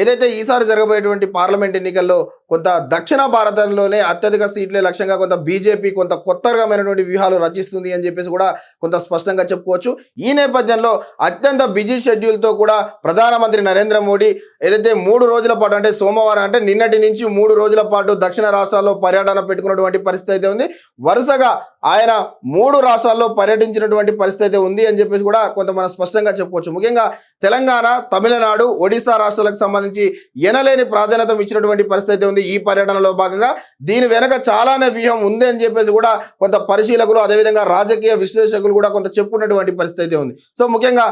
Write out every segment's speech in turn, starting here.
ఏదైతే ఈసారి జరగబోయేటువంటి పార్లమెంట్ ఎన్నికల్లో కొంత దక్షిణ భారతంలోనే అత్యధిక సీట్లే లక్ష్యంగా కొంత బీజేపీ కొంత కొత్త రకమైనటువంటి వ్యూహాలు రచిస్తుంది అని చెప్పేసి కూడా కొంత స్పష్టంగా చెప్పుకోవచ్చు. ఈ నేపథ్యంలో అత్యంత బిజీ షెడ్యూల్తో కూడా ప్రధానమంత్రి నరేంద్ర మోడీ ఏదైతే మూడు రోజుల పాటు అంటే సోమవారం అంటే నిన్నటి నుంచి మూడు రోజుల పాటు దక్షిణ రాష్ట్రాల్లో పర్యటన పెట్టుకున్నటువంటి పరిస్థితి అయితే ఉంది. వరుసగా ఆయన మూడు రాష్ట్రాల్లో పర్యటించినటువంటి పరిస్థితి అయితే ఉంది అని చెప్పేసి కూడా కొంత మనం స్పష్టంగా చెప్పుకోవచ్చు. ముఖ్యంగా తెలంగాణ తమిళనాడు ఒడిశా రాష్ట్రాలకు సంబంధించి ఎనలేని ప్రాధాన్యత ఇచ్చినటువంటి పరిస్థితి ఉంది. ఈ పర్యటనలో భాగంగా దీని వెనక చాలానే వ్యూహం ఉంది అని చెప్పేసి కూడా కొంత పరిశీలకులు అదేవిధంగా రాజకీయ విశ్లేషకులు కూడా కొంత చెప్పుకున్నటువంటి పరిస్థితి అయితే ఉంది. సో ముఖ్యంగా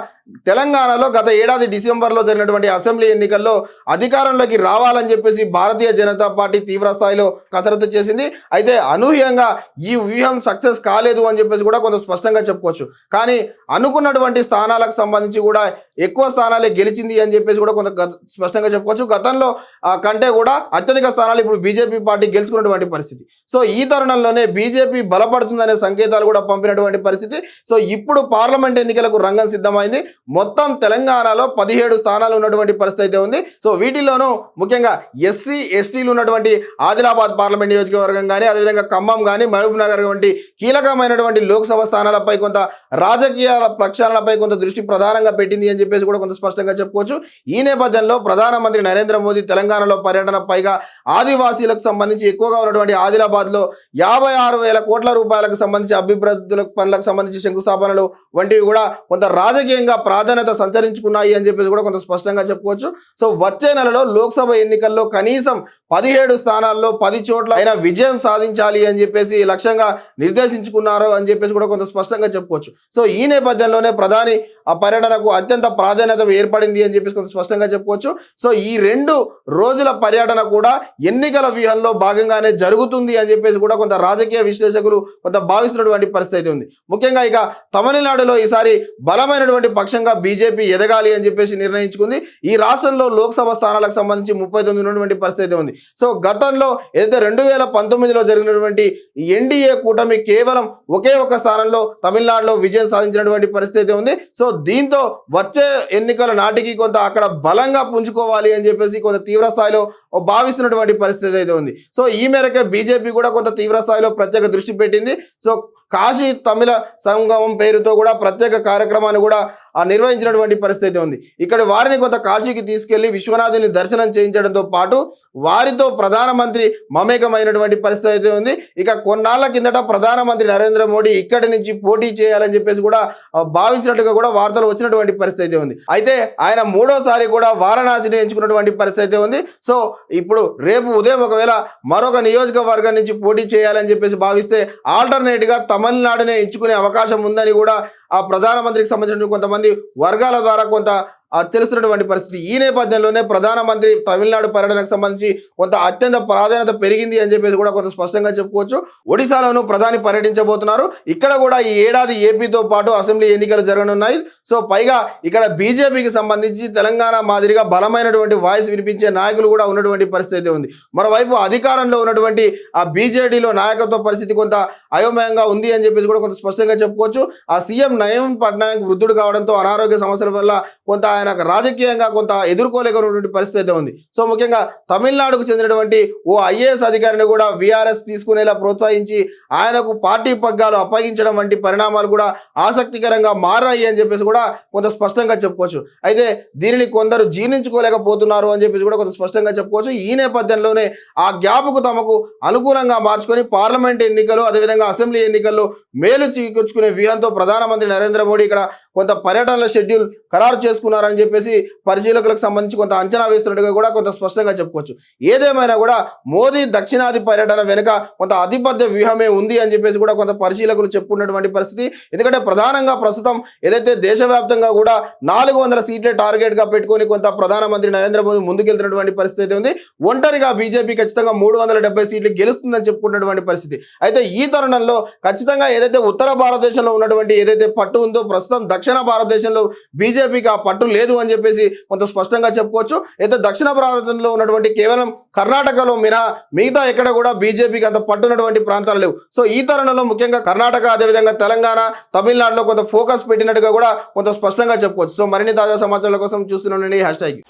తెలంగాణలో గత ఏడాది డిసెంబర్లో జరిగినటువంటి అసెంబ్లీ ఎన్నికల్లో అధికారంలోకి రావాలని చెప్పేసి భారతీయ జనతా పార్టీ తీవ్ర స్థాయిలో కసరత్తు చేసింది. అయితే అనూహ్యంగా ఈ వ్యూహం సక్సెస్ కాలేదు అని చెప్పేసి కూడా కొంత స్పష్టంగా చెప్పుకోవచ్చు. కానీ అనుకున్నటువంటి స్థానాలకు సంబంధించి కూడా ఎక్కువ స్థానాలే గెలిచింది అని చెప్పేసి కూడా కొంత గత- స్పష్టంగా చెప్పుకోవచ్చు. గతంలో కంటే కూడా అత్యధిక స్థానాలు ఇప్పుడు బీజేపీ పార్టీ గెలుచుకున్నటువంటి పరిస్థితి. సో ఈ తరుణంలోనే బీజేపీ బలపడుతుందనే సంకేతాలు కూడా పంపినటువంటి పరిస్థితి. సో ఇప్పుడు పార్లమెంట్ ఎన్నికలకు రంగం సిద్ధమైంది. మొత్తం తెలంగాణలో పదిహేడు స్థానాలు ఉన్నటువంటి పరిస్థితి అయితే ఉంది. సో వీటిల్లోనూ ముఖ్యంగా ఎస్సీ ఎస్టీలు ఉన్నటువంటి ఆదిలాబాద్ పార్లమెంట్ నియోజకవర్గం కానీ అదేవిధంగా ఖమ్మం కానీ మహబూబ్ నగర్ వంటి కీలకమైనటువంటి లోక్సభ స్థానాలపై కొంత రాజకీయ ప్రక్షాళనపై కొంత దృష్టి ప్రధానంగా పెట్టింది అని చెప్పేసి కూడా కొంత స్పష్టంగా చెప్పుకోవచ్చు. ఈ నేపథ్యంలో ప్రధానమంత్రి నరేంద్ర మోదీ తెలంగాణలో పర్యటన పైగా ఆదివాసీలకు సంబంధించి ఎక్కువగా ఉన్నటువంటి ఆదిలాబాద్లో యాభై ఆరు వేల కోట్ల రూపాయలకు సంబంధించి అభివృద్ధుల పనులకు సంబంధించి శంకుస్థాపనలు వంటివి కూడా కొంత రాజకీయంగా ప్రాధాన్యత సంచరించుకున్నాయి అని చెప్పేసి కూడా కొంత స్పష్టంగా చెప్పుకోవచ్చు. సో వచ్చే నెలలో లోక్సభ ఎన్నికల్లో కనీసం పదిహేడు స్థానాల్లో పది చోట్ల ఆయన విజయం సాధించాలి అని చెప్పేసి లక్ష్యంగా నిర్దేశించుకున్నారు అని చెప్పేసి కూడా కొంత స్పష్టంగా చెప్పుకోవచ్చు. సో ఈ నేపథ్యంలోనే ప్రధాని ఆ పర్యటనకు అత్యంత ప్రాధాన్యత ఏర్పడింది అని చెప్పేసి కొంత స్పష్టంగా చెప్పుకోవచ్చు. సో ఈ రెండు రోజుల పర్యటన కూడా ఎన్నికల వ్యూహంలో భాగంగానే జరుగుతుంది అని చెప్పేసి కూడా కొంత రాజకీయ విశ్లేషకులు కొంత భావిస్తున్నటువంటి పరిస్థితి అయితే ఉంది. ముఖ్యంగా ఇక తమిళనాడులో ఈసారి బలమైనటువంటి పక్షంగా బీజేపీ ఎదగాలి అని చెప్పేసి నిర్ణయించుకుంది. ఈ రాష్ట్రంలో లోక్సభ స్థానాలకు సంబంధించి ముప్పై తొమ్మిది ఉన్నటువంటి పరిస్థితి ఉంది. సో గతంలో ఏదైతే రెండు వేల పంతొమ్మిదిలో జరిగినటువంటి ఎన్డీఏ కూటమి కేవలం ఒకే ఒక స్థానంలో తమిళనాడులో విజయం సాధించినటువంటి పరిస్థితి ఉంది. సో దీంతో వచ్చే ఎన్నికల నాటికి కొంత అక్కడ బలంగా పుంజుకోవాలి అని చెప్పేసి కొంత తీవ్ర స్థాయిలో భావిస్తున్నటువంటి పరిస్థితి అయితే ఉంది. సో ఈ మేరకే బీజేపీ కూడా కొంత తీవ్ర స్థాయిలో ప్రత్యేక దృష్టి పెట్టింది. సో కాశీ తమిళ సంగమం పేరుతో కూడా ప్రత్యేక కార్యక్రమాన్ని కూడా నిర్వహించినటువంటి పరిస్థితి ఉంది. ఇక్కడ వారిని కొంత కాశీకి తీసుకెళ్ళి విశ్వనాథుని దర్శనం చేయించడంతో పాటు వారితో ప్రధానమంత్రి మమేకమైనటువంటి పరిస్థితి అయితే ఉంది. ఇక కొన్నాళ్ళ కిందట ప్రధానమంత్రి నరేంద్ర మోడీ ఇక్కడి నుంచి పోటీ చేయాలని చెప్పేసి కూడా భావించినట్టుగా కూడా వార్తలు వచ్చినటువంటి పరిస్థితి అయితే ఉంది. అయితే ఆయన మూడోసారి కూడా వారణాసిని ఎంచుకున్నటువంటి పరిస్థితి అయితే ఉంది. సో ఇప్పుడు రేపు ఉదయం ఒకవేళ మరొక నియోజకవర్గం నుంచి పోటీ చేయాలని చెప్పేసి భావిస్తే ఆల్టర్నేట్గా తమిళనాడునే ఎంచుకునే అవకాశం ఉందని కూడా ఆ ప్రధానమంత్రికి సంబంధించిన కొంతమంది వర్గాల ద్వారా కొంత తెలుస్తున్నటువంటి పరిస్థితి. ఈ నేపథ్యంలోనే ప్రధానమంత్రి తమిళనాడు పర్యటనకు సంబంధించి కొంత అత్యంత ప్రాధాన్యత పెరిగింది అని చెప్పేసి కూడా కొంత స్పష్టంగా చెప్పుకోవచ్చు. ఒడిశాలోను ప్రధాని పర్యటించబోతున్నారు. ఇక్కడ కూడా ఈ ఏడాది ఏపీతో పాటు అసెంబ్లీ ఎన్నికలు జరగనున్నాయి. సో పైగా ఇక్కడ బీజేపీకి సంబంధించి తెలంగాణ మాదిరిగా బలమైనటువంటి వాయిస్ వినిపించే నాయకులు కూడా ఉన్నటువంటి పరిస్థితి అయితే ఉంది. మరోవైపు అధికారంలో ఉన్నటువంటి ఆ బీజేడీలో నాయకత్వ పరిస్థితి కొంత అయోమయంగా ఉంది అని చెప్పేసి కూడా కొంత స్పష్టంగా చెప్పుకోవచ్చు. ఆ సీఎం నయం పట్నాయక్ వృద్ధుడు కావడంతో అనారోగ్య సమస్యల వల్ల కొంత ఆయన రాజకీయంగా కొంత ఎదుర్కోలేకున్నటువంటి పరిస్థితి అయితే ఉంది. సో ముఖ్యంగా తమిళనాడుకు చెందినటువంటి ఓ ఐఏఎస్ అధికారిని కూడా వీఆర్ఎస్ తీసుకునేలా ప్రోత్సహించి ఆయనకు పార్టీ పగ్గాలు అప్పగించడం వంటి పరిణామాలు కూడా ఆసక్తికరంగా మారాయి అని చెప్పేసి కూడా కొంత స్పష్టంగా చెప్పుకోవచ్చు. అయితే దీనిని కొందరు జీర్ణించుకోలేకపోతున్నారు అని చెప్పేసి కూడా కొంత స్పష్టంగా చెప్పుకోవచ్చు. ఈ నేపథ్యంలోనే ఆ గ్యాప్కు తమకు అనుకూలంగా మార్చుకొని పార్లమెంట్ ఎన్నికలు అదేవిధంగా అసెంబ్లీ ఎన్నికల్లో మేలు చీకూర్చుకునే వ్యూహంతో ప్రధానమంత్రి నరేంద్ర మోడీ ఇక్కడ కొంత పర్యటనల షెడ్యూల్ ఖరారు చేసుకున్నారని చెప్పేసి పరిశీలకులకు సంబంధించి కొంత అంచనా వేస్తున్నట్టుగా కూడా కొంత స్పష్టంగా చెప్పుకోవచ్చు. ఏదేమైనా కూడా మోదీ దక్షిణాది పర్యటన వెనుక కొంత ఆధిపత్య వ్యూహమే ఉంది అని చెప్పేసి కూడా కొంత పరిశీలకులు చెప్పుకున్నటువంటి పరిస్థితి. ఎందుకంటే ప్రధానంగా ప్రస్తుతం ఏదైతే దేశవ్యాప్తంగా కూడా నాలుగు వందల సీట్లే టార్గెట్గా పెట్టుకుని పెట్టుకొని కొంత ప్రధానమంత్రి నరేంద్ర మోదీ ముందుకెళ్తున్నటువంటి పరిస్థితి ఉంది. ఒంటరిగా బీజేపీ ఖచ్చితంగా మూడు వందల డెబ్బై సీట్లు గెలుస్తుందని చెప్పుకున్నటువంటి పరిస్థితి. అయితే ఈ తరుణంలో ఖచ్చితంగా ఏదైతే ఉత్తర భారతదేశంలో ఉన్నటువంటి ఏదైతే పట్టు ఉందో ప్రస్తుతం దక్షిణ భారతదేశంలో బీజేపీకి ఆ పట్టు లేదు అని చెప్పేసి కొంత స్పష్టంగా చెప్పుకోవచ్చు. అయితే దక్షిణ భారతంలో ఉన్నటువంటి కేవలం కర్ణాటకలో మినహా మిగతా ఎక్కడ కూడా బీజేపీకి అంత పట్టున్నటువంటి ప్రాంతాలు లేవు. సో ఈ తరుణంలో ముఖ్యంగా కర్ణాటక అదేవిధంగా తెలంగాణ తమిళనాడులో కొంత ఫోకస్ పెట్టినట్టుగా కూడా కొంత స్పష్టంగా చెప్పుకోవచ్చు. సో మరిన్ని తాజా సమాచారాల కోసం చూస్తున్నానండి హ్యాష్ ట్యాగ్